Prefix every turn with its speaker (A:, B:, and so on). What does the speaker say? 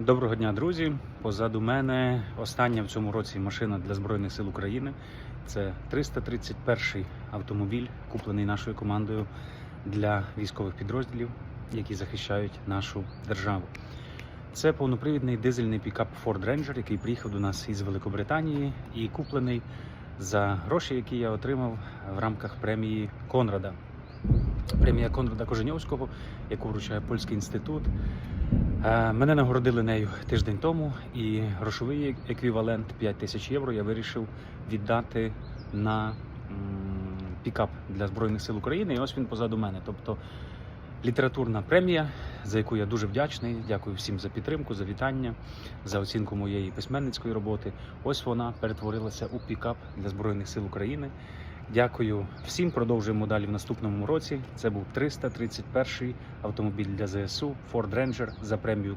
A: Доброго дня, друзі. Позаду мене остання в цьому році машина для Збройних сил України. Це 331 автомобіль, куплений нашою командою для військових підрозділів, які захищають нашу державу. Це повнопривідний дизельний пікап Ford Ranger, який приїхав до нас із Великобританії і куплений за гроші, які я отримав в рамках премії Конрада. Премія Конрада Коженьовського, яку вручає Польський інститут. Е, Мене нагородили нею тиждень тому, і грошовий еквівалент 5 тисяч євро я вирішив віддати на пікап для Збройних сил України. І ось він позаду мене. Тобто літературна премія, за яку я дуже вдячний. Дякую всім за підтримку, за вітання, за оцінку моєї письменницької роботи. Ось вона перетворилася у пікап для Збройних сил України. Дякую всім. Продовжуємо далі в наступному році. Це був 331 автомобіль для ЗСУ Ford Ranger за премію